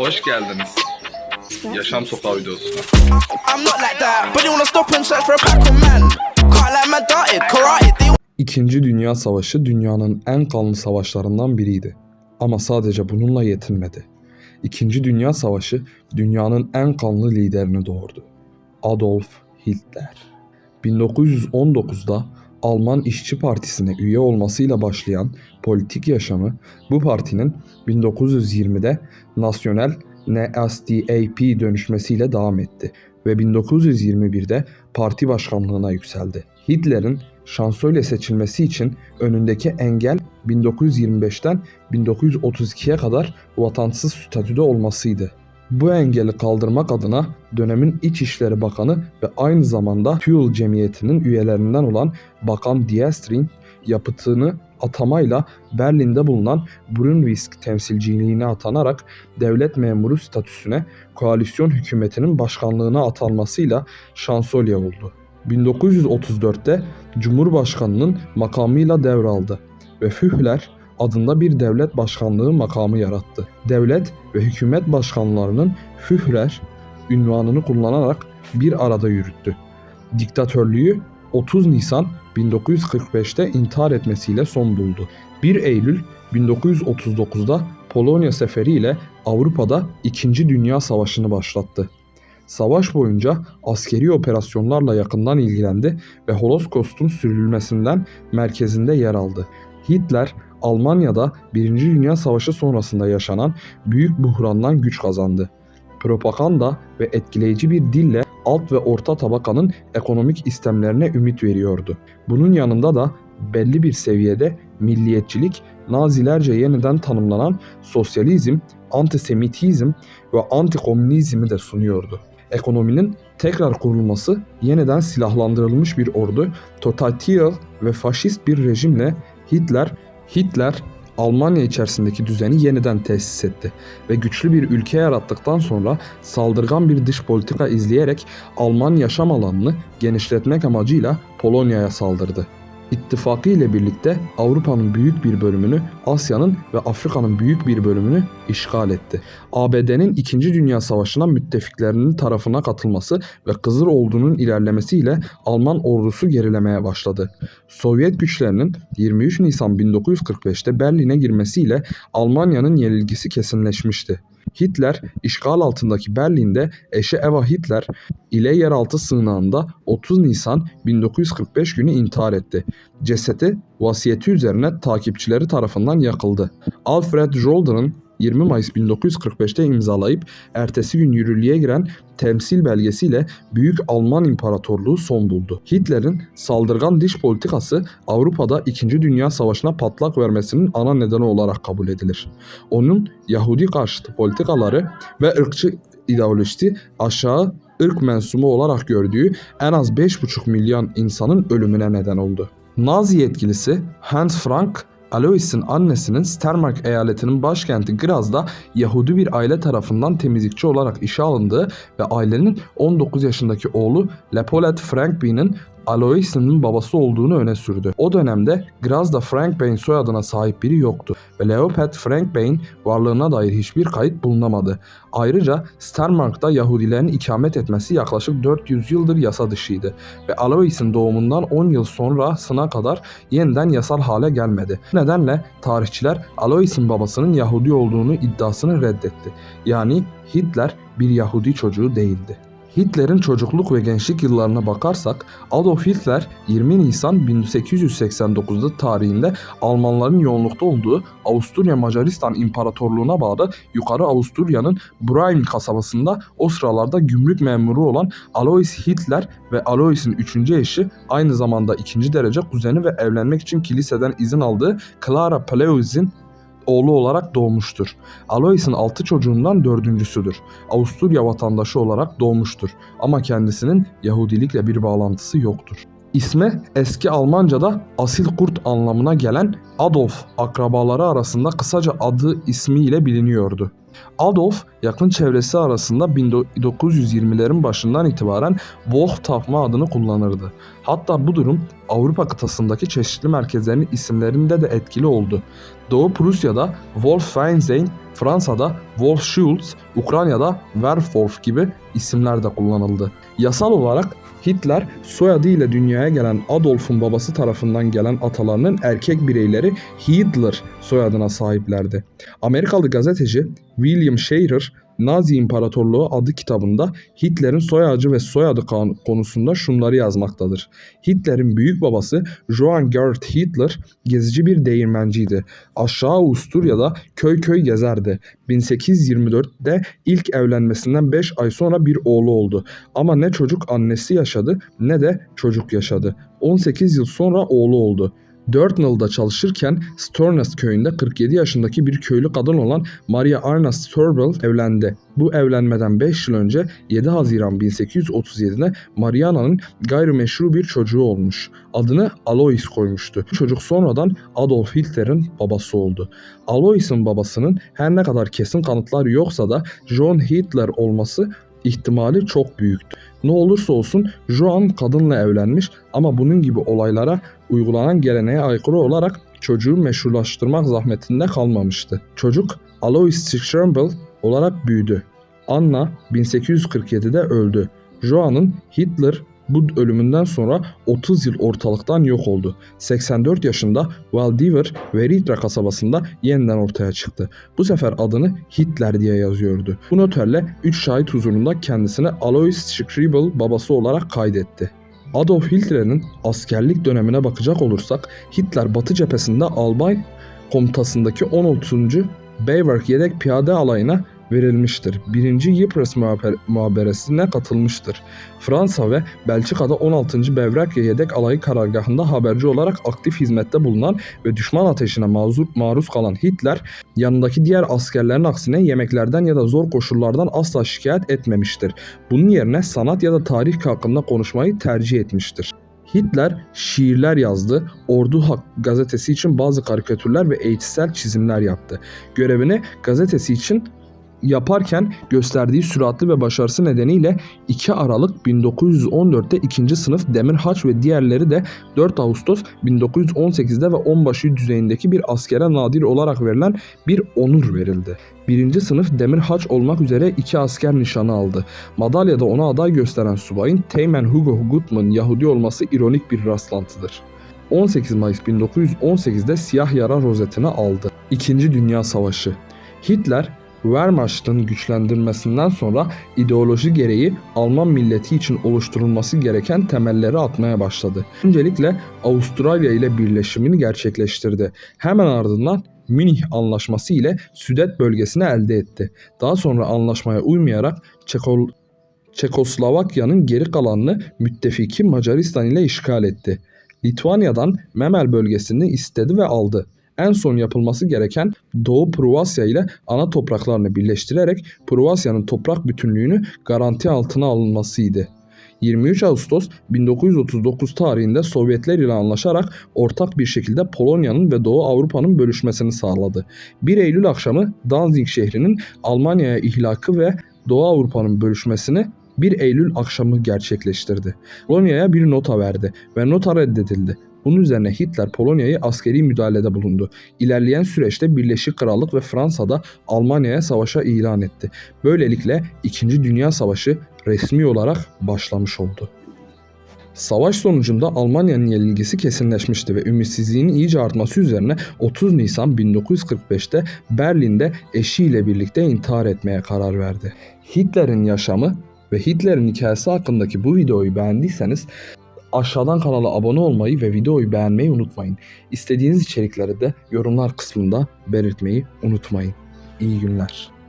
Hoş geldiniz. Yaşam Sokağı videosuna. I'm not like that, but they wanna stop and search for a pack of man. Can't like man darted, karate, they İkinci Dünya Savaşı dünyanın en kanlı savaşlarından biriydi. Ama sadece bununla yetinmedi. İkinci Dünya Savaşı dünyanın en kanlı liderini doğurdu. Adolf Hitler. 1919'da Alman İşçi Partisi'ne üye olmasıyla başlayan politik yaşamı bu partinin 1920'de Nasyonel NSDAP dönüşmesiyle devam etti ve 1921'de parti başkanlığına yükseldi. Hitler'in şansölye seçilmesi için önündeki engel 1925'ten 1932'ye kadar vatansız statüde olmasıydı. Bu engeli kaldırmak adına dönemin İçişleri Bakanı ve aynı zamanda TÜL Cemiyeti'nin üyelerinden olan Bakan Diestrin yapıtını atamayla Berlin'de bulunan Brunwisk temsilciliğine atanarak devlet memuru statüsüne koalisyon hükümetinin başkanlığına atanmasıyla şansölye oldu. 1934'te Cumhurbaşkanının makamıyla devraldı ve Führer adında bir devlet başkanlığı makamı yarattı. Devlet ve hükümet başkanlarının Führer ünvanını kullanarak bir arada yürüttü. Diktatörlüğü 30 Nisan 1945'te intihar etmesiyle son buldu. 1 Eylül 1939'da Polonya Seferi ile Avrupa'da 2. Dünya Savaşı'nı başlattı. Savaş boyunca askeri operasyonlarla yakından ilgilendi ve Holocaust'un sürülmesinden merkezinde yer aldı. Hitler, Almanya'da 1. Dünya Savaşı sonrasında yaşanan büyük buhrandan güç kazandı. Propaganda ve etkileyici bir dille alt ve orta tabakanın ekonomik istemlerine ümit veriyordu. Bunun yanında da belli bir seviyede milliyetçilik, Nazilerce yeniden tanımlanan sosyalizm, antisemitizm ve antikomünizmi de sunuyordu. Ekonominin tekrar kurulması, yeniden silahlandırılmış bir ordu, totaliter ve faşist bir rejimle Hitler, Hitler Almanya içerisindeki düzeni yeniden tesis etti ve güçlü bir ülke yarattıktan sonra saldırgan bir dış politika izleyerek Alman yaşam alanını genişletmek amacıyla Polonya'ya saldırdı. İttifakı ile birlikte Avrupa'nın büyük bir bölümünü, Asya'nın ve Afrika'nın büyük bir bölümünü işgal etti. ABD'nin 2. Dünya Savaşı'na müttefiklerinin tarafına katılması ve Kızıl Ordu'nun ilerlemesiyle Alman ordusu gerilemeye başladı. Sovyet güçlerinin 23 Nisan 1945'te Berlin'e girmesiyle Almanya'nın yenilgisi kesinleşmişti. Hitler işgal altındaki Berlin'de eşi Eva Hitler ile yeraltı sığınağında 30 Nisan 1945 günü intihar etti. Cesedi vasiyeti üzerine takipçileri tarafından yakıldı. Alfred Jolder'ın 20 Mayıs 1945'te imzalayıp ertesi gün yürürlüğe giren temsil belgesiyle Büyük Alman İmparatorluğu son buldu. Hitler'in saldırgan dış politikası Avrupa'da 2. Dünya Savaşı'na patlak vermesinin ana nedeni olarak kabul edilir. Onun Yahudi karşıtı politikaları ve ırkçı ideolojisi aşağı ırk mensubu olarak gördüğü en az 5,5 milyon insanın ölümüne neden oldu. Nazi yetkilisi Hans Frank Alois'in annesinin Steiermark eyaletinin başkenti Graz'da Yahudi bir aile tarafından temizlikçi olarak işe alındığı ve ailenin 19 yaşındaki oğlu Leopold Frankby'nin Alois'in babası olduğunu öne sürdü. O dönemde Graz'da Frankbein soyadına sahip biri yoktu ve Leopold Frankbein varlığına dair hiçbir kayıt bulunamadı. Ayrıca Steiermark'ta Yahudilerin ikamet etmesi yaklaşık 400 yıldır yasa dışıydı ve Alois'in doğumundan 10 yıl sonrasına kadar yeniden yasal hale gelmedi. Bu nedenle tarihçiler Alois'in babasının Yahudi olduğunu iddiasını reddetti. Yani Hitler bir Yahudi çocuğu değildi. Hitler'in çocukluk ve gençlik yıllarına bakarsak Adolf Hitler 20 Nisan 1889'da tarihinde Almanların yoğunlukta olduğu Avusturya Macaristan İmparatorluğu'na bağlı Yukarı Avusturya'nın Brain kasabasında o sıralarda gümrük memuru olan Alois Hitler ve Alois'in 3. eşi aynı zamanda 2. derece kuzeni ve evlenmek için kiliseden izin aldığı Clara Paleus'in oğlu olarak doğmuştur. Alois'in 6 çocuğundan dördüncüsüdür. Avusturya vatandaşı olarak doğmuştur ama kendisinin Yahudilikle bir bağlantısı yoktur. İsmi eski Almanca'da asil kurt anlamına gelen Adolf akrabaları arasında kısaca adı ismiyle biliniyordu. Adolf yakın çevresi arasında 1920'lerin başından itibaren Wolf Tafma adını kullanırdı. Hatta bu durum Avrupa kıtasındaki çeşitli merkezlerin isimlerinde de etkili oldu. Doğu Prusya'da Wolf Feinstein, Fransa'da Wolf Schulz, Ukrayna'da Werwolf gibi isimler de kullanıldı. Yasal olarak Hitler soyadı ile dünyaya gelen Adolf'un babası tarafından gelen atalarının erkek bireyleri Hitler soyadına sahiplerdi. Amerikalı gazeteci William Sharer Nazi İmparatorluğu adı kitabında Hitler'in soy ağacı ve soyadı konusunda şunları yazmaktadır. Hitler'in büyük babası Johann Gerd Hitler gezici bir değirmenciydi. Aşağı Avusturya'da köy köy gezerdi. 1824'de ilk evlenmesinden 5 ay sonra bir oğlu oldu. Ama ne çocuk annesi yaşadı ne de çocuk yaşadı. 18 yıl sonra oğlu oldu. Dörtnal'da çalışırken Stornes köyünde 47 yaşındaki bir köylü kadın olan Maria Arna Storbel evlendi. Bu evlenmeden 5 yıl önce 7 Haziran 1837'de Mariana'nın gayrimeşru bir çocuğu olmuş. Adını Alois koymuştu. Bu çocuk sonradan Adolf Hitler'in babası oldu. Alois'in babasının her ne kadar kesin kanıtlar yoksa da John Hitler olması ihtimali çok büyüktü. Ne olursa olsun Joan kadınla evlenmiş ama bunun gibi olaylara uygulanan geleneğe aykırı olarak çocuğu meşrulaştırmak zahmetinde kalmamıştı. Çocuk Alois Schirmbel olarak büyüdü. Anna 1847'de öldü. Joan'ın Hitler bu ölümünden sonra 30 yıl ortalıktan yok oldu. 84 yaşında Valdiver ve Ritra kasabasında yeniden ortaya çıktı. Bu sefer adını Hitler diye yazıyordu. Bu notörle 3 şahit huzurunda kendisine Alois Scribble babası olarak kaydetti. Adolf Hitler'in askerlik dönemine bakacak olursak Hitler Batı cephesinde albay komutasındaki 16. Baywerk yedek piyade alayına verilmiştir. 1. Ypres muhaber- muhaberesine katılmıştır. Fransa ve Belçika'da 16. Bevrakya yedek alayı karargahında haberci olarak aktif hizmette bulunan ve düşman ateşine mazur, maruz kalan Hitler, yanındaki diğer askerlerin aksine yemeklerden ya da zor koşullardan asla şikayet etmemiştir. Bunun yerine sanat ya da tarih hakkında konuşmayı tercih etmiştir. Hitler şiirler yazdı, Ordu Hak gazetesi için bazı karikatürler ve eğitsel çizimler yaptı. Görevini gazetesi için yaparken gösterdiği süratli ve başarısı nedeniyle 2 Aralık 1914'te 2. sınıf Demir Haç ve diğerleri de 4 Ağustos 1918'de ve onbaşı düzeyindeki bir askere nadir olarak verilen bir onur verildi. 1. sınıf Demir Haç olmak üzere iki asker nişanı aldı. Madalyada ona aday gösteren subayın Teğmen Hugo Gutman Yahudi olması ironik bir rastlantıdır. 18 Mayıs 1918'de siyah yara rozetini aldı. İkinci Dünya Savaşı Hitler Wehrmacht'ın güçlendirmesinden sonra ideoloji gereği Alman milleti için oluşturulması gereken temelleri atmaya başladı. Öncelikle Avustralya ile birleşimini gerçekleştirdi. Hemen ardından Münih Anlaşması ile Südet bölgesini elde etti. Daha sonra anlaşmaya uymayarak Çekol Çekoslovakya'nın geri kalanını müttefiki Macaristan ile işgal etti. Litvanya'dan Memel bölgesini istedi ve aldı. En son yapılması gereken Doğu Prusya ile ana topraklarını birleştirerek Prusya'nın toprak bütünlüğünü garanti altına alınmasıydı. 23 Ağustos 1939 tarihinde Sovyetler ile anlaşarak ortak bir şekilde Polonya'nın ve Doğu Avrupa'nın bölüşmesini sağladı. 1 Eylül akşamı Danzig şehrinin Almanya'ya ihlakı ve Doğu Avrupa'nın bölüşmesini 1 Eylül akşamı gerçekleştirdi. Polonya'ya bir nota verdi ve nota reddedildi. Bunun üzerine Hitler Polonya'yı askeri müdahalede bulundu. İlerleyen süreçte Birleşik Krallık ve Fransa'da Almanya'ya savaşa ilan etti. Böylelikle 2. Dünya Savaşı resmi olarak başlamış oldu. Savaş sonucunda Almanya'nın yenilgisi kesinleşmişti ve ümitsizliğin iyice artması üzerine 30 Nisan 1945'te Berlin'de eşiyle birlikte intihar etmeye karar verdi. Hitler'in yaşamı ve Hitler'in hikayesi hakkındaki bu videoyu beğendiyseniz aşağıdan kanala abone olmayı ve videoyu beğenmeyi unutmayın. İstediğiniz içerikleri de yorumlar kısmında belirtmeyi unutmayın. İyi günler.